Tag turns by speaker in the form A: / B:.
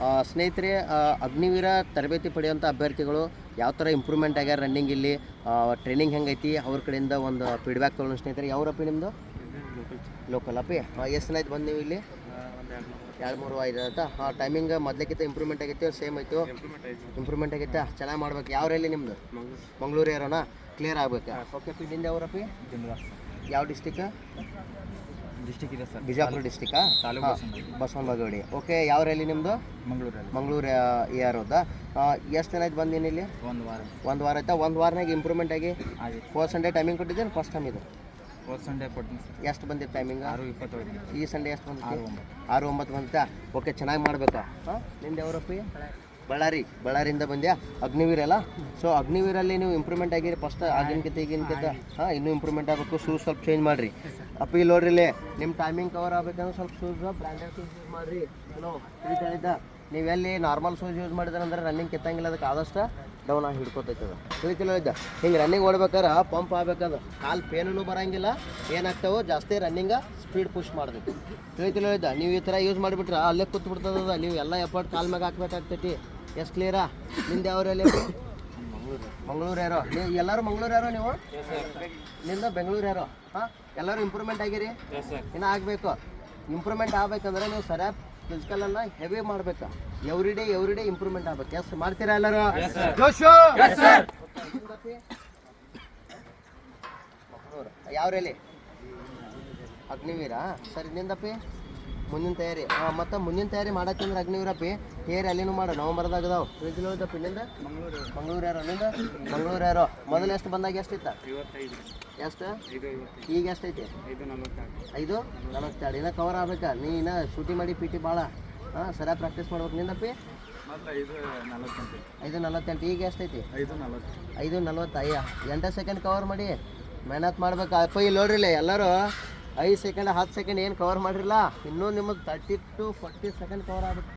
A: ಆ, ಸ್ನೇಹಿತರೆ ಆ, ಅಗ್ನಿವೀರ ತರಬೇತಿ ಪಡೆಯುವಂಥ ಅಭ್ಯರ್ಥಿಗಳು ಯಾವ ಥರ ಇಂಪ್ರೂವ್ಮೆಂಟ್ ಆಗ್ಯಾರ ರನ್ನಿಂಗ್ ಇಲ್ಲಿ? ಟ್ರೈನಿಂಗ್ ಹೆಂಗೈತಿ? ಅವ್ರ ಕಡೆಯಿಂದ ಒಂದು ಫೀಡ್ಬ್ಯಾಕ್ ತೊಗೊಳ್ಳೋಣ ಸ್ನೇಹಿತರೆ. ಯಾವ್ರಪ್ಪಿ ನಿಮ್ಮದು ಲೋಕಲ್ ಅಪ್ಪಿ. ಎಷ್ಟು ದಿನ ಆಯ್ತು ಬಂದು ನೀವು ಇಲ್ಲಿ? ಎರಡು ಮೂರು ಐದು ಆಯ್ತಾ? ಹಾಂ ಟೈಮಿಂಗ್ ಮೊದಲಕ್ಕಿಂತ ಇಂಪ್ರೂವ್ಮೆಂಟ್ ಆಗೈತೆ ಸೇಮ್ ಆಯಿತು? ಇಂಪ್ರೂವ್ಮೆಂಟ್ ಆಗೈತೆ? ಚೆನ್ನಾಗಿ ಮಾಡ್ಬೇಕು. ಯಾವ ರೀ ನಿಮ್ಮದು ಮಂಗಳೂರು ಏರೋನಾ? ಕ್ಲಿಯರ್ ಆಗ್ಬೇಕು? ಓಕೆ ಪಿ ನಿಂದ ಯಾವ್ರಪ್ಪಿ ಯಾವ ಡಿಸ್ಟಿಕ್
B: ಡಿಸ್ಟಿಕ್ ಇದೆ ಸರ್.
A: ಬಿಜಾಪುರ ಡಿಸ್ಟಿಕಾ
B: ತಾಲೂಕು
A: ಬಸವನ ಬಾಗೇವಾಡಿ ಓಕೆ ಯಾವ ರೈಲಿ ನಿಮ್ಮದು
B: ಮಂಗಳೂರಲ್ಲಿ.
A: ಮಂಗಳೂರು ಯಾರೋದಾ ಎಷ್ಟು ದಿನ ಆಯ್ತು ಬಂದೀನಿ ಇಲ್ಲಿ
B: ಒಂದು ವಾರ.
A: ಒಂದು ವಾರ ಆಯ್ತಾ? ಒಂದು ವಾರನಾಗ ಇಂಪ್ರೂವ್ಮೆಂಟ್ ಆಗಿ ಫೋರ್ ಸಂಡೇ ಟೈಮಿಂಗ್ ಕೊಟ್ಟಿದ್ದೇನೆ ಫಸ್ಟ್ ಟೈಮ್ ಇದು?
B: ಹೋದ ಸಂಡೇ ಕೊಡ್ತೀನಿ ಸರ್.
A: ಎಷ್ಟು ಬಂದಿತ್ತು ಟೈಮಿಂಗ್
B: ಆರು ಇಪ್ಪತ್ತೈದು
A: ಈ ಸಂಡೇ ಎಷ್ಟು ಬಂದಿತ್ತು?
B: ಆರು ಒಂಬತ್ತು.
A: ಆರು ಒಂಬತ್ತು ಬಂತಾ ಓಕೆ ಚೆನ್ನಾಗಿ ಮಾಡ್ಬೇಕಾ? ಹಾಂ ನಿಂದ ಯಾವ್ರಪ್ಪಿ? ಬಳ್ಳಾರಿ ಬಳ್ಳಾರಿಯಿಂದ ಬಂದ್ಯಾ? ಅಗ್ನಿವೀರ್ ಅಲ್ಲ? ಸೊ ಅಗ್ನಿವೀರಲ್ಲಿ ನೀವು ಇಂಪ್ರೂವ್ಮೆಂಟ್ ಆಗಿರಿ ಫಸ್ಟ್ ಆಗಿನಕಿಂತ ಈಗಿನಕಿಂತ. ಹಾಂ ಇನ್ನೂ ಇಂಪ್ರೂವ್ಮೆಂಟ್ ಆಗಬೇಕು ಶೂಸ್ ಸ್ವಲ್ಪ ಚೇಂಜ್ ಮಾಡಿರಿ. ಅಪ್ಪ ಇಲ್ಲಿ ನೋಡ್ರಿ ಇಲ್ಲಿ. ನಿಮ್ಮ ಟೈಮಿಂಗ್ ಕವರ್ ಆಗ್ಬೇಕಂದ್ರೆ ಸ್ವಲ್ಪ ಶೂಸ್ ಬ್ರ್ಯಾಂಡೆಡ್ ಶೂಸ್ ಯೂಸ್ ಮಾಡಿರಿ. ಹಲೋ ತಿಳಿದ ನೀವೆಲ್ಲಿ ನಾರ್ಮಲ್ ಶೂಸ್ ಯೂಸ್ ಮಾಡಿದ್ರಂದ್ರೆ ರನ್ನಿಂಗ್ ಕೆತ್ತಂಗಿಲ್ಲ ಅದಕ್ಕೆ ಆದಷ್ಟು ಡೌನ್ ಆಗಿ ಹಿಡ್ಕೊತೈತೆ ಅದು. ತಿಳಿತಿಲ್ಲ ಇದ್ದ ಹಿಂಗೆ ರನ್ನಿಂಗ್ ಓಡ್ಬೇಕಾರೆ ಪಂಪ್ ಆಗ್ಬೇಕಂದ್ರೆ ಕಾಲು ಪೇನೂ ಬರಂಗಿಲ್ಲ ಏನಾಗ್ತಾವೋ ಜಾಸ್ತಿ ರನ್ನಿಂಗ ಸ್ಪೀಡ್ ಪುಷ್ ಮಾಡ್ತೈತಿ ತಿಳಿತಿಲ್ಲ ಇದ್ದ ನೀವು ಈ ಥರ ಯೂಸ್ ಮಾಡಿಬಿಟ್ರೆ ಅಲ್ಲೇ ಕೂತ್ಬಿಡ್ತದ ನೀವು ಎಲ್ಲ ಎಫರ್ಟ್ ಕಾಲ್ ಮ್ಯಾಗ ಹಾಕ್ಬೇಕಾಗ್ತೈತಿ. ಎಷ್ಟು ಕ್ಲಿಯರಾ ನಿಂದ ಯಾವ ರಲ್ಲಿ
B: ಮಂಗಳೂರು
A: ಯಾರೋ? ನೀವು ಎಲ್ಲರೂ ಮಂಗಳೂರು ಯಾರೋ ನೀವು? ನಿಂದ ಬೆಂಗಳೂರು ಯಾರೋ? ಹಾಂ? ಎಲ್ಲರೂ ಇಂಪ್ರೂವ್ಮೆಂಟ್ ಆಗಿರಿ? ಇನ್ನು ಆಗಬೇಕು. ಇಂಪ್ರೂವ್ಮೆಂಟ್ ಆಗ್ಬೇಕಂದ್ರೆ ನೀವು ಸರಿಯಾಗಿ ಫಿಸಿಕಲನ್ನು ಹೆವಿ ಮಾಡ್ಬೇಕು. Every day every day improvement ಆಗ್ಬೇಕು. ಎಸ್ ಮಾಡ್ತೀರಾ ಎಲ್ಲರೂ? ಮಂಗಳೂರು ಯಾವ ರೇಲಿ ಅಗ್ನಿವೀರ? ಸರಿ ನಿಂದಪ್ಪಿ. ಮುಂದಿನ ತಯಾರಿ. ಹಾಂ ಮತ್ತು ಮುಂದಿನ ತಯಾರಿ ಮಾಡತ್ತಂದ್ರೆ ಅಗ್ನಿವೀರಪ್ಪಿ ತಯಾರಿ ಅಲ್ಲಿನೂ ಮಾಡು ನವಂಬರ್ದಾಗ ಅದಾವ. ತಿಳಿದಿಲ್ಲದಪ್ಪಿ ನಿಂದ?
B: ಮಂಗಳೂರು.
A: ಯಾರೋ ನಿಂದ? ಮಂಗಳೂರು ಯಾರು? ಮೊದಲು ಎಷ್ಟು ಬಂದಾಗ ಎಷ್ಟು
B: ಐವತ್ತೈದು.
A: ಎಷ್ಟು? ಈಗ ಎಷ್ಟೈತಿ?
B: ಐದು ನಲವತ್ತಾರು.
A: ಐದು ನಲವತ್ತೆರಡು ಇನ್ನೂ ಕವರ್ ಆಗ್ಬೇಕಾ. ನೀ ಇನ್ನ ಶೂಟಿ ಮಾಡಿ ಪಿ ಟಿ ಭಾಳ ಹಾಂ ಸರಿಯಾಗಿ ಪ್ರಾಕ್ಟೀಸ್ ಮಾಡ್ಬೇಕು ನಿಂದಪ್ಪಿ.
B: ಮತ್ತು ಐದು ನಲವತ್ತೆಂಟು.
A: ಐದು ನಲವತ್ತೆಂಟು. ಈಗ ಎಷ್ಟೈತಿ?
B: ಐದು ನಲವತ್ತು.
A: ಐದು ನಲವತ್ತು. ಅಯ್ಯ ಎಂಟು ಸೆಕೆಂಡ್ ಕವರ್ ಮಾಡಿ ಮೆಹನತ್ ಮಾಡ್ಬೇಕು. ಅಪ್ಪ ಇಲ್ಲಿ ನೋಡ್ರಿಲ್ಲ ಎಲ್ಲರೂ. ಐದು ಸೆಕೆಂಡ್ ಹತ್ತು ಸೆಕೆಂಡ್ ಏನು ಕವರ್ ಮಾಡಿರಲ್ಲ? ಇನ್ನೂ ನಿಮಗೆ thirty to forty second cover ಆಗುತ್ತೆ.